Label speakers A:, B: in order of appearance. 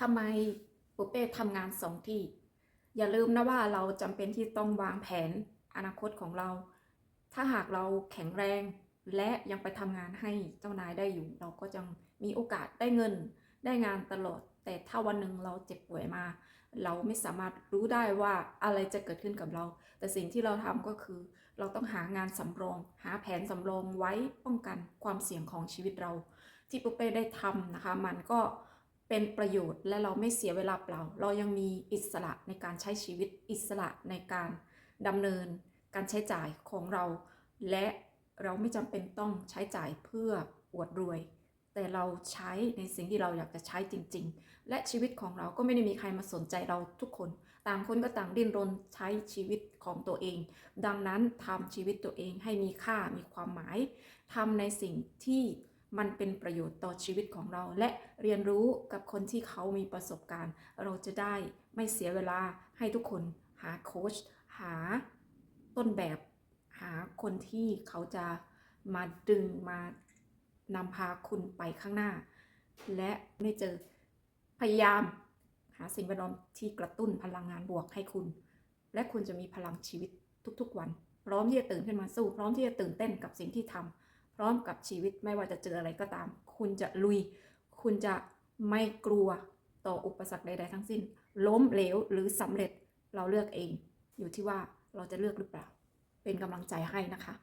A: ทำไมปุเป้ทำงานสองที่ อย่าลืมนะว่าเราจำเป็นที่ต้องวางแผนอนาคตของเรา ถ้าหากเราแข็งแรงและยังไปทำงานให้เจ้านายได้อยู่ เราก็จะมีโอกาสได้เงิน ได้งานตลอด แต่ถ้าวันหนึ่งเราเจ็บป่วยมา เราไม่สามารถรู้ได้ว่าอะไรจะเกิดขึ้นกับเรา แต่สิ่งที่เราทำก็คือ เราต้องหางานสำรอง หาแผนสำรองไว้ป้องกันความเสี่ยงของชีวิตเรา ที่ปุ๊เป้ได้ทำนะคะ มันก็ เป็นประโยชน์และเราไม่เสียเวลาเปล่า เรายังมีอิสระในการใช้ชีวิตอิสระในการดำเนินการใช้จ่ายของเรา และเราไม่จำเป็นต้องใช้จ่ายเพื่ออวดรวย แต่เราใช้ในสิ่งที่เราอยากจะใช้จริง ๆ และชีวิตของเราก็ไม่ได้มีใครมาสนใจเราทุกคน ต่างคนก็ต่างดิ้นรนใช้ชีวิตของตัวเอง ดังนั้นทำชีวิตตัวเองให้มีค่ามีความหมายทำในสิ่งที่ มันเป็นประโยชน์ต่อชีวิตของเรา และเรียนรู้กับคนที่เขามีประสบการณ์ เราจะได้ไม่เสียเวลาให้ทุกคนหาโค้ชหาต้นแบบ หาคนที่เขาจะมาดึงมานำพาคุณไปข้างหน้า และไม่เจอพยายาม หาสิ่งแวดล้อมที่กระตุ้นพลังงานบวกให้คุณ และคุณจะมีพลังชีวิตทุกๆวัน พร้อมที่จะตื่นขึ้นมาสู้ พร้อมที่จะตื่นเต้นกับสิ่งที่ทำ พร้อมกับชีวิตไม่ว่าจะเจออะไรก็ตาม คุณจะลุย คุณจะไม่กลัวต่ออุปสรรคใด ๆ ทั้งสิ้น ล้มเหลวหรือสำเร็จเราเลือกเอง อยู่ที่ว่าเราจะเลือกหรือเปล่า เป็นกำลังใจให้นะคะ